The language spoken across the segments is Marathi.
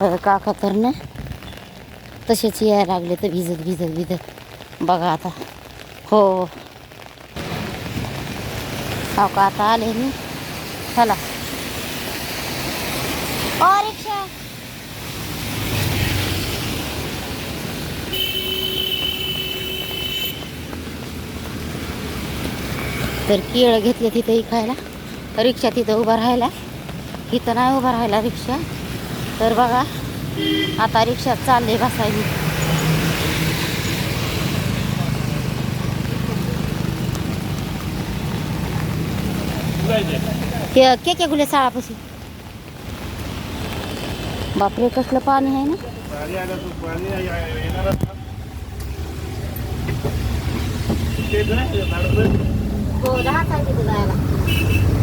का काका तर ना तसेच यायला लागले तर भिजत भिजत भिजत. बघा आता. हो. हो का आता आले मी. चला. ओ रिक्षा. तर केळं घेतले तिथेही खायला. रिक्षा तिथं उभा राहायला. इथं नाही उभा राहायला रिक्षा. तर बघा आता रिक्षात चालले बसायची. के के के गुले साळापाशी बापरे कसलं पाणी आहे ना? हो दहा आहे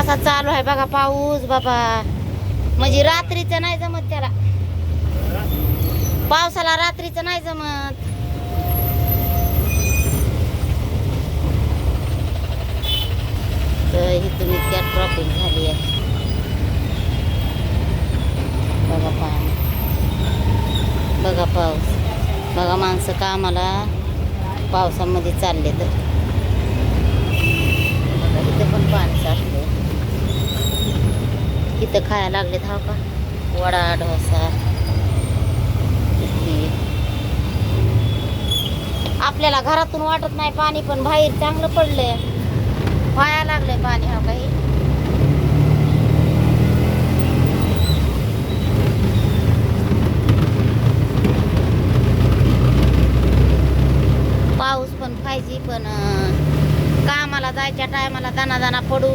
कसा चालू आहे बघा पाऊस बाबा. म्हणजे रात्रीचं नाही जमत त्याला. पावसाला रात्रीचं नाही जमत. तर इथून इतक्या ट्रॉफिक झाली आहे. बघा पाणी बघा पाऊस. बघा माणसं कामाला पावसामध्ये चालले तर बघा इथं पण पाणी साचले इथं खायला लागले हा का? वडा डोसा. आपल्याला घरातून वाटत नाही पाणी पण बाहेर चांगलं पडलंय. व्हायला लागलंय पाणी हा काही पाऊस पण पाहिजे पण कामाला जायच्या टायमाला दाना दाना पडू.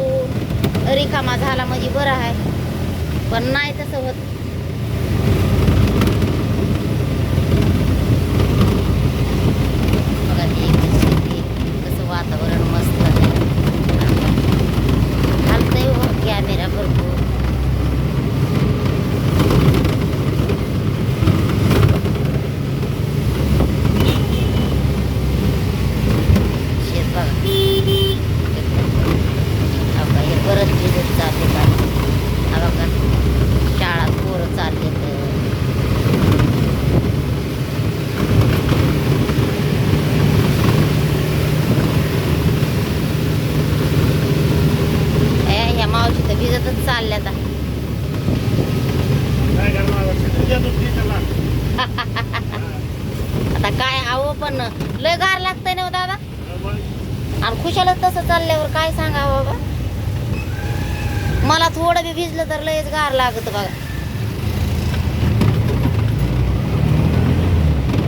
रिकामा झाला म्हणजे बरं आहे. पण नाही तसं होत बघा ती इकडे शेती, कसं वातावरण मस्त आहे हलतंय हो कॅमेरा भरपूर शेत बघा हा बघा, हे परत भिजत चालले का हा बघा शाळा पोरं चालले तर मावशी तर भिजतच चालल्या आता. काय हवं पण लय गार लागतंय ना हो दादा. आणि खुशालच तसं चालल्यावर काय सांगा बाबा? मला थोडं बी भिजलं तर लयच गार लागत बघा.